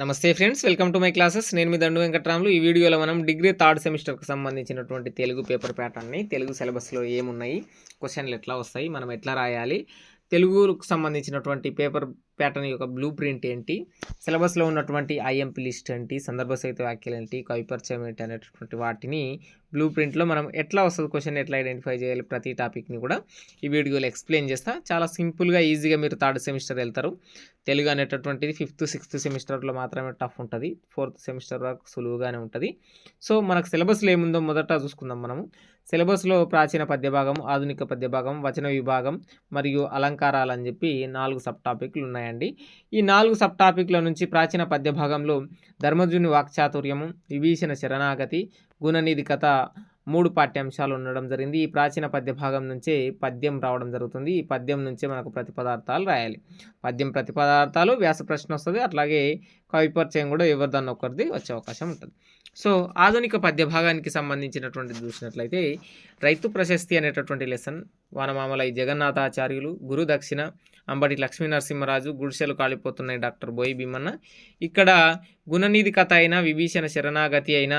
నమస్తే friends welcome to my classes. నేను మీ దండు వెంకట్రాములు. ఈ వీడియోలో మనం డిగ్రీ థర్డ్ సెమిస్టర్కి సంబంధించినటువంటి తెలుగు పేపర్ ప్యాటర్న్ని తెలుగు సిలబస్లో ఏమున్నాయి క్వశ్చన్లు ఎట్లా వస్తాయి మనం ఎట్లా రాయాలి తెలుగుకు సంబంధించినటువంటి పేపర్ ప్యాటర్న్ యొక్క బ్లూ ప్రింట్ ఏంటి సిలబస్లో ఉన్నటువంటి ఐఎంపి లిస్ట్ ఏంటి సందర్భ సహిత వ్యాఖ్యలు ఏంటి కవిపరిచయం ఏంటి అనేటటువంటి వాటిని బ్లూ ప్రింట్లో మనం ఎట్లా వస్తుంది క్వశ్చన్ ఎట్లా ఐడెంటిఫై చేయాలి ప్రతి టాపిక్ని కూడా ఈ వీడియోలో ఎక్స్ప్లెయిన్ చేస్తా. చాలా సింపుల్గా ఈజీగా మీరు థర్డ్ సెమిస్టర్ వెళ్తారు. తెలుగు అనేటటువంటిది ఫిఫ్త్ సిక్స్త్ సెమిస్టర్లో మాత్రమే టఫ్ ఉంటుంది. ఫోర్త్ సెమిస్టర్ వరకు సులువుగానే ఉంటుంది. సో మనకు సిలబస్లో ఏముందో మొదట చూసుకుందాం మనము. సిలబస్లో ప్రాచీన పద్యభాగం ఆధునిక పద్యభాగం వచన విభాగం మరియు అలంకారాలు అని చెప్పి నాలుగు సబ్ టాపిక్లు ఉన్నాయండి. ఈ నాలుగు సబ్ టాపిక్ల నుంచి ప్రాచీన పద్యభాగంలో ధర్మజుని వాక్చాతుర్యము విభీషణ శరణాగతి గుణనిధి కథ మూడు పాఠ్యాంశాలు ఉండడం జరిగింది. ఈ ప్రాచీన పద్య భాగం నుంచే పద్యం రావడం జరుగుతుంది. ఈ పద్యం నుంచే మనకు ప్రతిపదార్థాలు రాయాలి. పద్యం ప్రతిపదార్థాలు వ్యాస ప్రశ్న వస్తుంది. అట్లాగే కవిపరిచయం కూడా ఎవరిదన్న ఒకరిది వచ్చే అవకాశం ఉంటుంది. సో ఆధునిక పద్య భాగానికి సంబంధించినటువంటి చూసినట్లయితే రైతు ప్రశస్తి అనేటటువంటి లెసన్ వానమామలై జగన్నాథాచార్యులు గురు దక్షిణ అంబటి లక్ష్మీ నరసింహరాజు గుడిసెలు కాలిపోతున్నాయి డాక్టర్ బోయి భీమన్న. ఇక్కడ గుణనిధి కథ అయినా విభీషణ శరణాగతి అయినా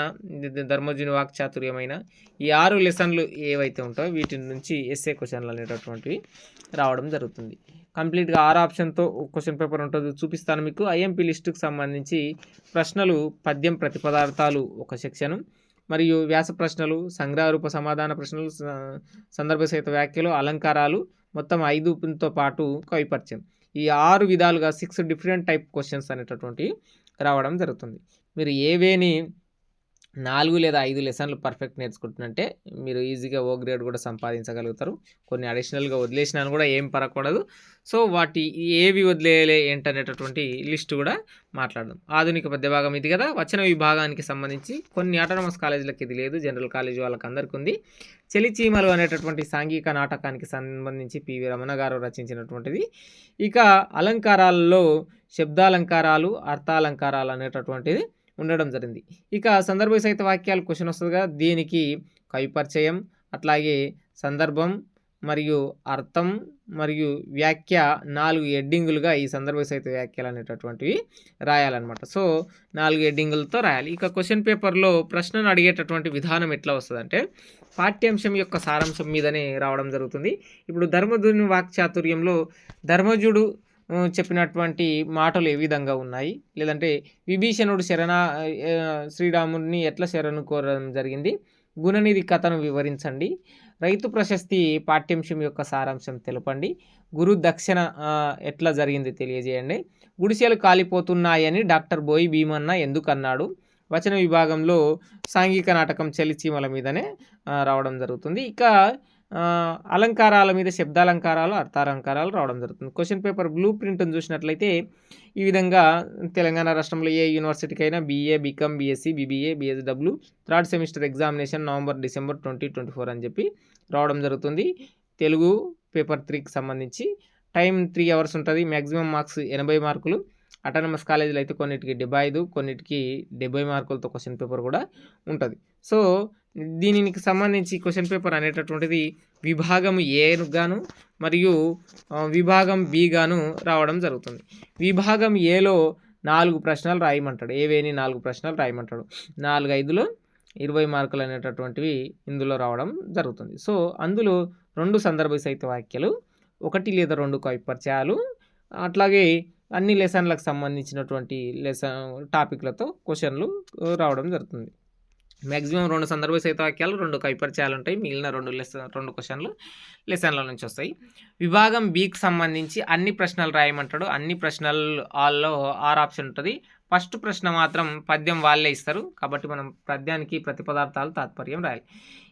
ధర్మజుని వాక్చాతుర్యమైన ఈ ఆరు లెసన్లు ఏవైతే ఉంటాయో వీటి నుంచి ఎస్ఏ క్వశ్చన్లు అనేటటువంటివి రావడం జరుగుతుంది. కంప్లీట్గా ఆరు ఆప్షన్తో క్వశ్చన్ పేపర్ ఉంటుంది చూపిస్తాను మీకు. ఐఎంపీ లిస్టుకు సంబంధించి ప్రశ్నలు పద్యం ప్రతిపదార్థాలు ఒక సెక్షను మరియు వ్యాస ప్రశ్నలు సంగ్రహరూప సమాధాన ప్రశ్నలు సందర్భ సహిత వ్యాఖ్యలు అలంకారాలు మొత్తం ఐదుతో పాటు కవిపరిచయం ఈ ఆరు విధాలుగా సిక్స్ డిఫరెంట్ టైప్ క్వశ్చన్స్ అనేటటువంటివి రావడం జరుగుతుంది. మీరు ఏవేని నాలుగు లేదా ఐదు లెసన్లు పర్ఫెక్ట్ నేర్చుకుంటున్నంటే మీరు ఈజీగా ఓ గ్రేడ్ కూడా సంపాదించగలుగుతారు. కొన్ని అడిషనల్గా వదిలేసినాను కూడా ఏం పరకూడదు. సో వాటి ఏవి వదిలేయలే ఏంటనేటటువంటి లిస్ట్ కూడా మాట్లాడదాం. ఆధునిక పద్య భాగం ఇది కదా! వచ్చిన విభాగానికి సంబంధించి కొన్ని ఆటోనమస్ కాలేజీలకు ఇది లేదు. జనరల్ కాలేజీ వాళ్ళకి అందరికీ ఉంది. చలిచీమలు అనేటటువంటి సాంఘిక నాటకానికి సంబంధించి పివి రమణ గారు రచించినటువంటిది. ఇక అలంకారాలలో శబ్దాలంకారాలు అర్థాలంకారాలు అనేటటువంటిది. ఉండడం జరిగింది. ఇక సందర్భ సహిత వాక్యాలు క్వశ్చన్ వస్తుందిగా దీనికి కవిపరిచయం అట్లాగే సందర్భం మరియు అర్థం మరియు వ్యాఖ్య నాలుగు ఎడ్డింగులుగా ఈ సందర్భ సహిత వ్యాఖ్యలు అనేటటువంటివి రాయాలన్నమాట. సో నాలుగు ఎడ్డింగులతో రాయాలి. ఇక క్వశ్చన్ పేపర్లో ప్రశ్నను అడిగేటటువంటి విధానం ఎట్లా వస్తుందంటే పాఠ్యాంశం యొక్క సారాంశం మీదనే రావడం జరుగుతుంది. ఇప్పుడు ధర్మధుని వాక్చాతుర్యంలో ధర్మజుడు చెప్పినటువంటి మాటలు ఏ విధంగా ఉన్నాయి? లేదంటే విభీషణుడు శరణ శ్రీరాముడిని ఎట్లా శరణు కోరడం జరిగింది? గుణనిధి కథను వివరించండి. రైతు ప్రశస్తి పాఠ్యాంశం యొక్క సారాంశం తెలపండి. గురు దక్షిణ ఎట్లా జరిగింది తెలియజేయండి. గుడిసెలు కాలిపోతున్నాయని డాక్టర్ బోయి భీమన్న ఎందుకు అన్నాడు వచన విభాగంలో సాంఘిక నాటకం చలిచీమల మీదనే రావడం జరుగుతుంది. ఇక అలంకారాల మీద శబ్దాలంకారాలు అర్థాలంకారాలు రావడం జరుగుతుంది. క్వశ్చన్ పేపర్ బ్లూ ప్రింట్ను చూసినట్లయితే ఈ విధంగా తెలంగాణ రాష్ట్రంలో ఏ యూనివర్సిటీకి అయినా BA BCom BSc BBA BSW third semester examination November December twenty twenty four అని చెప్పి రావడం జరుగుతుంది. తెలుగు పేపర్ త్రీకి సంబంధించి. టైం త్రీ అవర్స్ ఉంటుంది. మ్యాక్సిమం మార్క్స్ ఎనభై మార్కులు. అటానమస్ కాలేజీలో అయితే కొన్నిటికి డెబ్బై ఐదు కొన్నిటికి డెబ్బై మార్కులతో క్వశ్చన్ పేపర్ కూడా ఉంటుంది. సో దీనికి సంబంధించి క్వశ్చన్ పేపర్ అనేటటువంటిది విభాగం ఏ గాను మరియు విభాగం బి గాను రావడం జరుగుతుంది. విభాగం ఏలో నాలుగు ప్రశ్నలు రాయమంటాడు. ఏవేని నాలుగు ప్రశ్నలు రాయమంటాడు. నాలుగు ఐదులో ఇరవై మార్కులు అనేటటువంటివి ఇందులో రావడం జరుగుతుంది. సో అందులో రెండు సందర్భ సహిత వాక్యాలు ఒకటి లేదా రెండు కవిపరిచయాలు అట్లాగే అన్ని లెసన్లకు సంబంధించినటువంటి లెసన్ టాపిక్లతో క్వశ్చన్లు రావడం జరుగుతుంది. మ్యాక్సిమం రెండు సందర్భ సహిత వాక్యాలు రెండు కైపరిచయాలు ఉంటాయి. మిగిలిన రెండు లెసన్ రెండు క్వశ్చన్లు లెసన్ల నుంచి వస్తాయి. విభాగం బికి సంబంధించి అన్ని ప్రశ్నలు రాయమంటాడు. అన్ని ప్రశ్నలు ఆల్లో ఆరు ఆప్షన్ ఉంటుంది. ఫస్ట్ ప్రశ్న మాత్రం పద్యం వాళ్ళే ఇస్తారు. కాబట్టి మనం పద్యానికి ప్రతిపదార్థాలు తాత్పర్యం రాయాలి.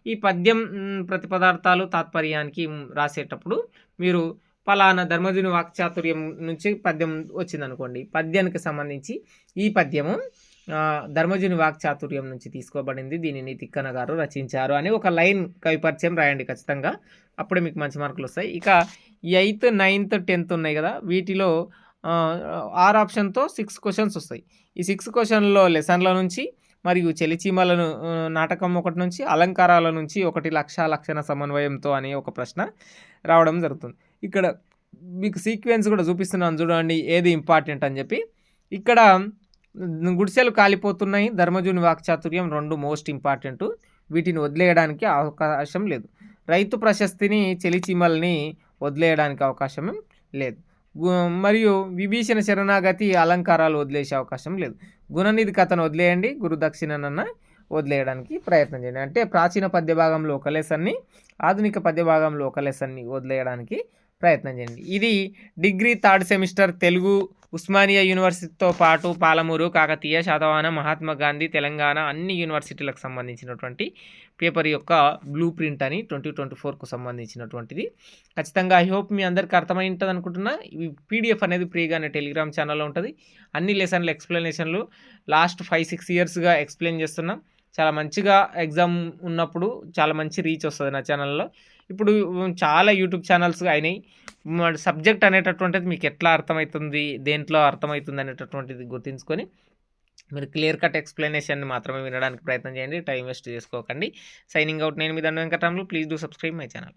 ఈ పద్యం ప్రతిపదార్థాలు తాత్పర్యానికి రాసేటప్పుడు మీరు పలానా ధర్మజుని వాక్చాతుర్యం నుంచి పద్యం వచ్చింది అనుకోండి పద్యానికి సంబంధించి ఈ పద్యము ధర్మజుని వాక్చాతుర్యం నుంచి తీసుకోబడింది. దీనిని తిక్కన గారు రచించారు అని ఒక లైన్ కవి పరిచయం రాయండి ఖచ్చితంగా. అప్పుడే మీకు మంచి మార్కులు వస్తాయి. ఇక ఎయిత్ నైన్త్ టెన్త్ ఉన్నాయి కదా వీటిలో ఆరు ఆప్షన్తో సిక్స్ క్వశ్చన్స్ వస్తాయి. ఈ సిక్స్ క్వశ్చన్లో లెసన్ల నుంచి మరియు చెలిచీమలను నాటకం ఒకటి నుంచి అలంకారాల నుంచి ఒకటి లక్ష లక్షణ సమన్వయంతో అనే ఒక ప్రశ్న రావడం జరుగుతుంది. ఇక్కడ మీకు సీక్వెన్స్ కూడా చూపిస్తున్నాను చూడండి ఏది ఇంపార్టెంట్ అని చెప్పి. ఇక్కడ గుడిసెలు కాలిపోతున్నాయి ధర్మజుని వాక్చాతుర్యం రెండు మోస్ట్ ఇంపార్టెంట్ వీటిని వదిలేయడానికి అవకాశం లేదు. రైతు ప్రశస్తిని చెలిచిమల్ని వదిలేయడానికి అవకాశం లేదు. మరియు విభీషణ శరణాగతి అలంకారాలు వదిలేసే అవకాశం లేదు. గుణనిధి కథను వదిలేయండి గురుదక్షిణనన్న వదిలేయడానికి ప్రయత్నం చేయండి. అంటే ప్రాచీన పద్య భాగంలో ఒక లెసన్ని ఆధునిక పద్య భాగంలో ఒక లెసన్ని వదిలేయడానికి ప్రయత్నం చేయండి. ఇది degree third semester Telugu Osmania యూనివర్సిటీతో పాటు పాలమూరు కాకతీయ శాతవాన మహాత్మా గాంధీ తెలంగాణ అన్ని యూనివర్సిటీలకు సంబంధించినటువంటి పేపర్ యొక్క బ్లూ ప్రింట్ అని ట్వంటీ ట్వంటీ ఫోర్కు సంబంధించినటువంటిది. ఖచ్చితంగా ఐ హోప్ మీ అందరికీ అర్థమై ఉంటుంది అనుకుంటున్నా. ఈ పీడిఎఫ్ అనేది ఫ్రీగానే టెలిగ్రామ్ ఛానల్లో ఉంటుంది. అన్ని లెసన్లు ఎక్స్ప్లెనేషన్లు లాస్ట్ ఫైవ్ సిక్స్ ఇయర్స్గా ఎక్స్ప్లెయిన్ చేస్తున్నాం. చాలా మంచిగా ఎగ్జామ్ ఉన్నప్పుడు చాలా మంచి రీచ్ వస్తుంది నా ఛానల్లో. ఇప్పుడు చాలా యూట్యూబ్ ఛానల్స్ అయినాయి. సబ్జెక్ట్ అనేటటువంటిది మీకు ఎట్లా అర్థమవుతుంది దేంట్లో అర్థమవుతుంది అనేటటువంటిది గుర్తించుకొని మీరు క్లియర్ కట్ ఎక్స్ప్లెనేషన్ మాత్రమే వినడానికి ప్రయత్నం చేయండి టైం వేస్ట్ చేసుకోకండి. సైనింగ్ అవుట్ నేను మీ Danda Venkataramulu. Please do subscribe my channel.